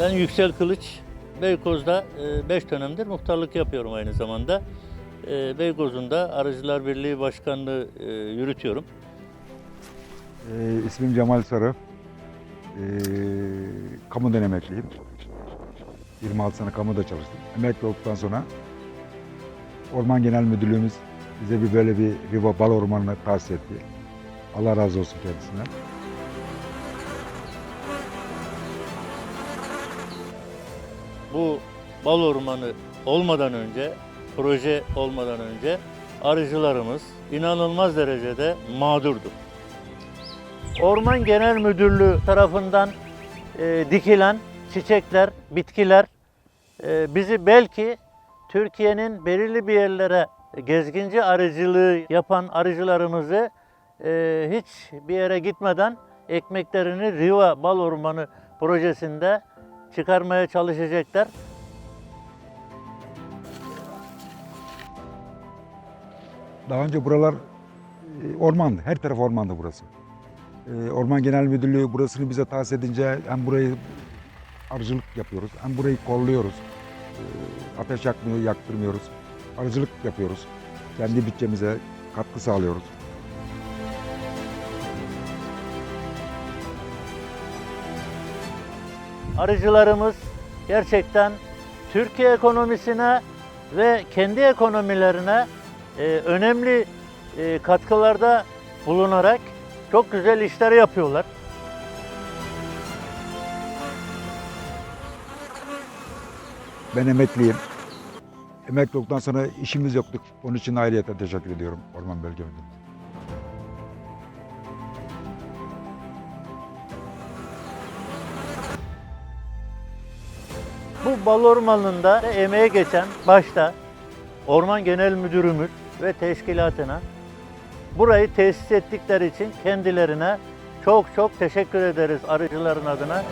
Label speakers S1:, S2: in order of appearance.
S1: Ben Yüksel Kılıç, Beykoz'da 5 dönemdir muhtarlık yapıyorum aynı zamanda. E, Beykoz'un da Arıcılar Birliği Başkanlığı e, yürütüyorum.
S2: Ee, ismim Cemal Sarı. Ee, kamudan emekliyim. 26 sene kamuda çalıştım. Emekli olduktan sonra Orman Genel Müdürlüğümüz bize bir böyle bir Riva Bal Ormanı'nı tahsis etti. Allah razı olsun kendisinden.
S1: Bu bal ormanı olmadan önce, proje olmadan önce arıcılarımız inanılmaz derecede mağdurdu. Orman Genel Müdürlüğü tarafından e, dikilen çiçekler, bitkiler e, bizi belki Türkiye'nin belirli bir yerlere gezginci arıcılığı yapan arıcılarımızı e, hiç bir yere gitmeden ekmeklerini Riva Bal Ormanı projesinde çıkarmaya çalışacaklar.
S2: Daha önce buralar e, ormandı. Her taraf ormandı burası. E, Orman Genel Müdürlüğü burasını bize tahsis edince hem burayı arıcılık yapıyoruz hem burayı kolluyoruz. E, Ateş yakmıyor, yaktırmıyoruz. Arıcılık yapıyoruz. Kendi bütçemize katkı sağlıyoruz.
S1: Arıcılarımız gerçekten Türkiye ekonomisine ve kendi ekonomilerine e, önemli e, katkılarda bulunarak çok güzel işler yapıyorlar.
S2: Ben emekliyim. Emekli sonra işimiz yoktu. Onun için ayrıyeten teşekkür ediyorum Orman Bölge Müdürlüğü'ne.
S1: Bu bal ormanında emeğe geçen başta Orman Genel Müdürümüz ve teşkilatına burayı tesis ettikleri için kendilerine çok çok teşekkür ederiz arıcıların adına.